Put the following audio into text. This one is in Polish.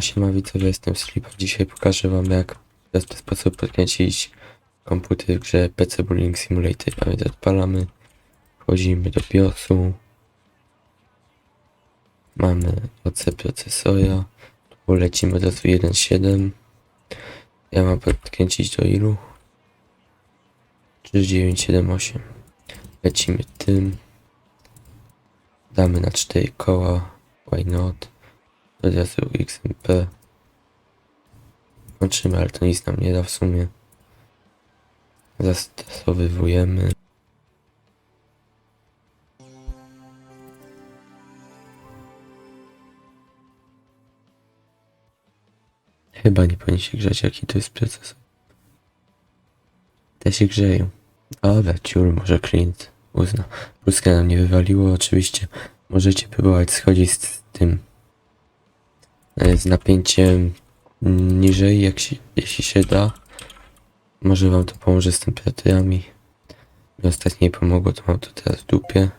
Siema, widzowie, jestem Slipper. Dzisiaj pokażę wam jak w prosty sposób podkręcić komputer w grze PC Bullying Simulator. A więc odpalamy, wchodzimy do BIOSu. Mamy OC procesora. Tu lecimy do 1.7. Ja mam podkręcić do ilu? 3978. Lecimy tym. Damy na 4 koła. Why not? Razu XMP. Kończymy, ale to nic nam nie da w sumie. Zastosowujemy. Chyba nie powinien się grzać, jaki to jest procesor. Te się grzeją. Ale ciul, może klient uzna. Pulskę nam nie wywaliło, oczywiście. Możecie próbować schodzić z tym z napięciem niżej, jak się, jeśli się da. Może wam to pomoże z temperaturami. Mi ostatnio nie pomogło, to mam to teraz w dupie.